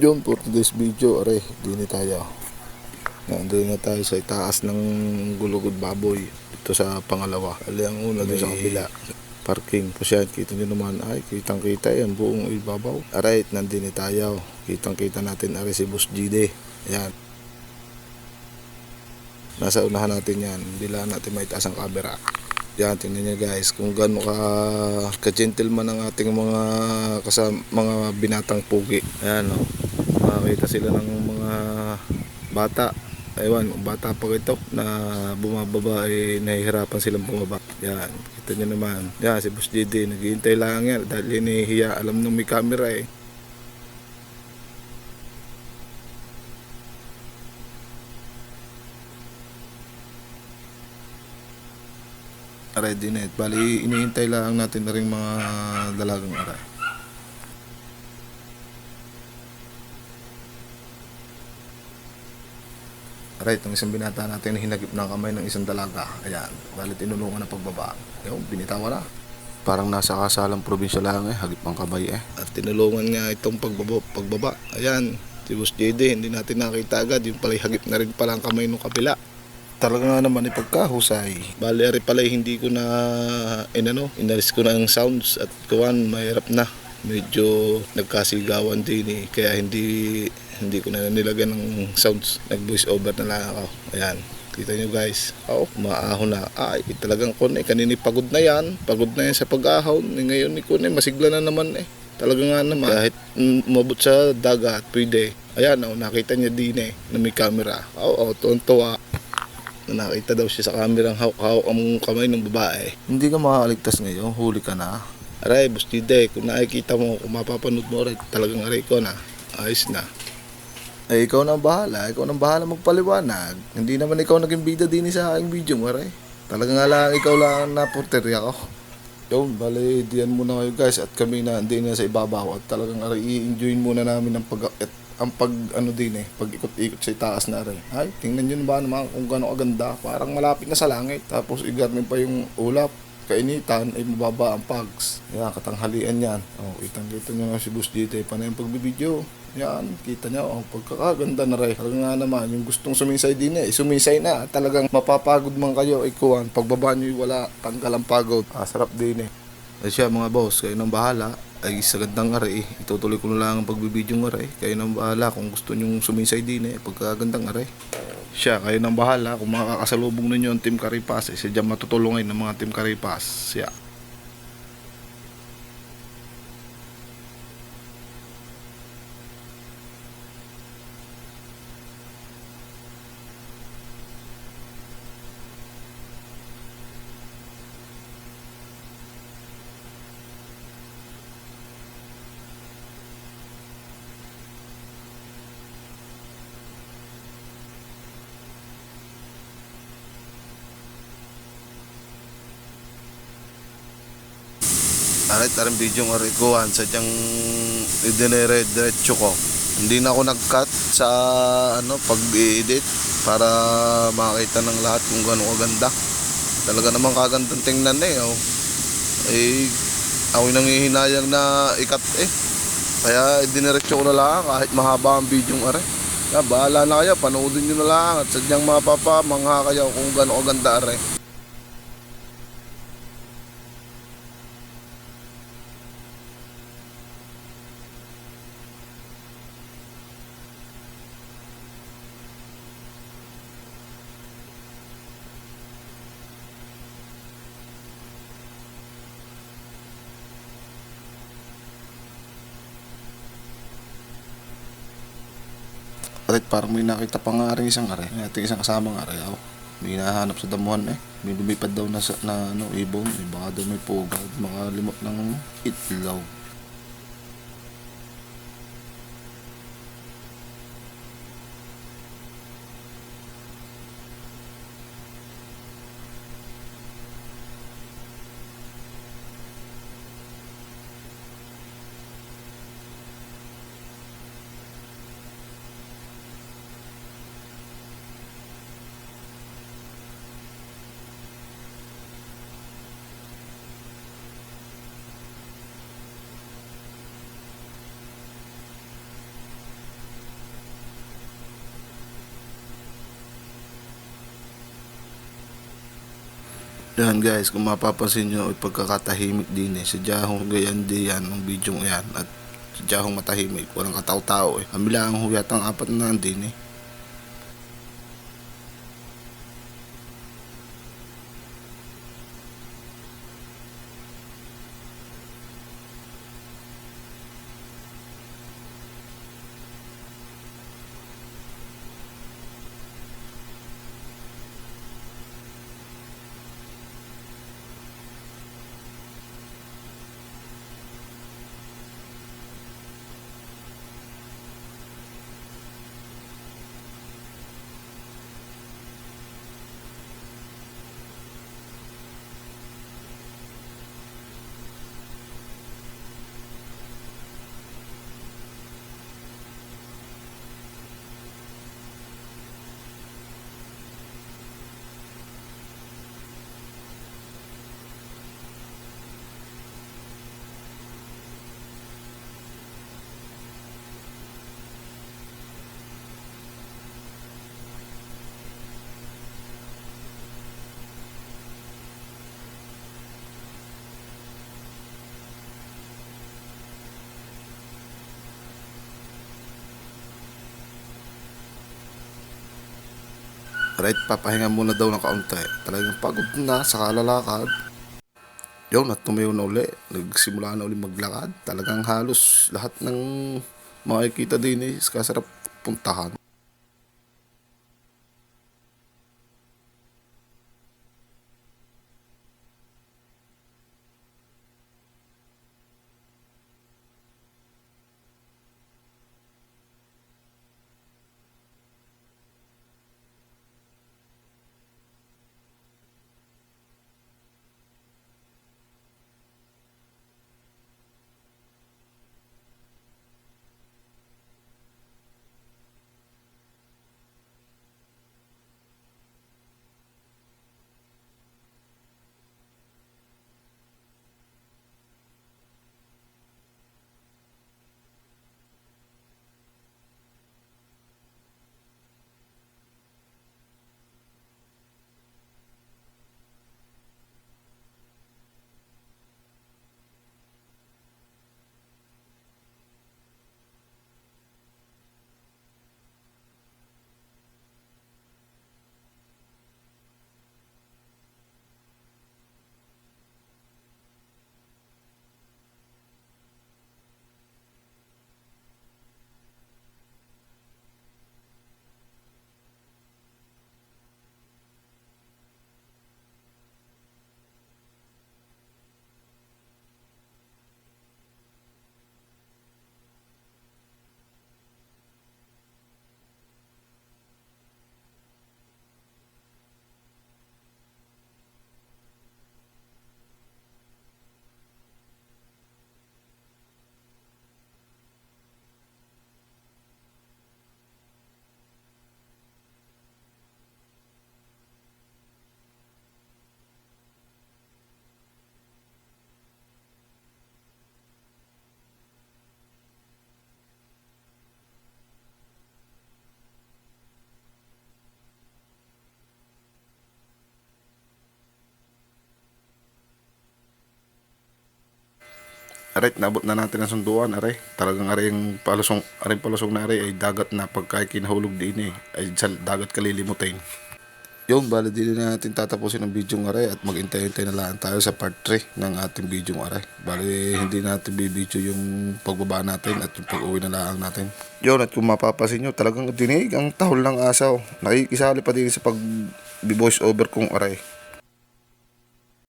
Yun, for today's video, are, dini tayo. Nandun na tayo sa itaas ng gulugod baboy. Ito sa pangalawa. Ali ang una doon sa kabila. Parking. Kasi yan, kita nyo naman, ay, kitang kita yan, buong ibabaw. Aray, nandini tayo. Kitang kita natin, aray si Boss GD. Ayan. Nasa unahan natin yan. Lang natin maitaas ang camera. Yan, tingnan nyo guys, kung gaano ka ka-gentleman ang ating mga kasam, mga binatang pugi. Ayan, no. Makakita sila ng mga bata. Ewan, bata pa ito na bumababa ay nahihirapan silang bumaba. Yan, kita nyo naman. Yan, si Boss JD, naghihintay lang yan dahil hinihiya. Alam nung may camera eh. Ready net. Bali, iniintay lang natin na rin mga dalagang aray. Aray, itong isang binata natin hinagip ng kamay ng isang dalaga. Ayan, bali tinulungan na pagbaba. Yung, binitawan na. Parang nasa kasalang probinsya lang eh, hagip ang kamay eh. At tinulungan nga itong pagbaba. pagbaba. Ayan, si Boss JD, hindi natin nakita agad. Yung pala hagip na rin pala ang kamay ng kabila talaga nga naman ipagkahusay. Bali, ari pala hindi ko na, inano, inalis ko na ang sounds at kuwan, mahirap na. Medyo nagkasigawan din eh, kaya hindi hindi ko na nilagyan ng sounds. Nag voice over na lang ako. Ayan. Kita nyo guys. Oo, maahon na. Ay, talagang kunay. Kanini pagod na yan. Pagod na yan sa pag-ahon. Eh, Ngayon ni kunay, masigla na naman eh. Talaga nga naman. Kahit umabot sa dagat, pwede. Ayan, oh, nakita niya din eh, na may camera. Oo, oh, tuwan-tuwa na nakita daw siya sa kamerang hawak-hawak ang kamay ng babae. Hindi ka makakaligtas ngayon, huli ka na. Aray, bustide, kung nakikita mo, kung mapapanood mo rin, talagang aray ko na. Ayos na. Ay, ikaw na bahala. Ikaw na bahala magpaliwanag. Hindi naman ikaw naging bida din sa aking video mo, aray. Talaga nga lang, ikaw lang na porterya ko. Yun, bali, diyan muna kayo guys at kami na hindi na sa ibabaw at talagang aray, i-enjoy muna namin ang pag at ang pag ano din eh, pag ikot-ikot sa itaas na rin. Ay, tingnan nyo ba naman kung gaano kaganda. Parang malapit na sa langit. Tapos igarmin pa yung ulap. Kainitan ay mababa ang pags. Yan, katanghalian yan. Oh, itang-kita nyo nga si Boss dito. Eh, paano yung pagbibideo? Yan, kita nyo. Oh, pagkakaganda na rin. Talaga nga naman, yung gustong suminsay din eh, suminsay na. Talagang mapapagod man kayo, ikuan. Pagbaba nyo wala, tanggal ang pagod. Ah, sarap din eh. Ay siya mga boss, kayo nang bahala. Ay sa gandang aray, itutuloy ko lang ang pagbibideo ng aray. Kayo nang bahala kung gusto nyong suminsay din eh, pagkagandang aray. Siya, kayo nang bahala kung makakasalubong ninyo ang Team Karipas. Eh, siya dyan matutulungan ng mga Team Karipas. Siya. Arit, aring video ng arikuhan, sadyang idinire-diretso ko. Hindi na ako nag-cut sa ano, pag-edit para makita ng lahat kung gano'ng kaganda. Talaga namang kagandang tingnan eh. Oh. Eh, ako nangihinayang na ikat eh. Kaya idiniretso ko na lang kahit mahaba ang video ng are. Kaya bahala na kayo, panoodin nyo na lang at sadyang mapapa, mangha kayo kung gano'ng kaganda are. Kahit parang may nakita pa nga rin isang are. Ating isang kasamang are. Oh. May nahanap sa damuhan eh. May lumipad daw na, na ano, ibon. Eh, baka daw may pugad. Makalimot ng itlaw. Yan guys, kung mapapansin nyo, pagkakatahimik din eh. Sadya hong gayan di yan ng video yan. At sadya hong matahimik. Walang kataw-tao eh. Ang bilang ho ang apat na nandin eh. Right, papahinga muna daw ng kaunti. Talagang pagod na sa kalalakad. Yun, at tumayo na uli. Nagsimula na uli maglakad. Talagang halos lahat ng makikita din eh, kasarap puntahan. Aray, nabot na natin ang sunduan, aray. Talagang aray yung palusong, aray palusong na aray ay dagat na pagka kinahulog din eh. Ay sa dagat kalilimutin. Yung bali din na natin tatapusin ang video ng aray at maghintay-hintay na lang tayo sa part 3 ng ating video ng aray. Bali hindi natin bibidyo yung pagbaba natin at yung pag-uwi na lang natin. Yun at kung mapapasin nyo talagang dinig ang tahol ng asaw. Nakikisali pa din sa pag voice over kong aray.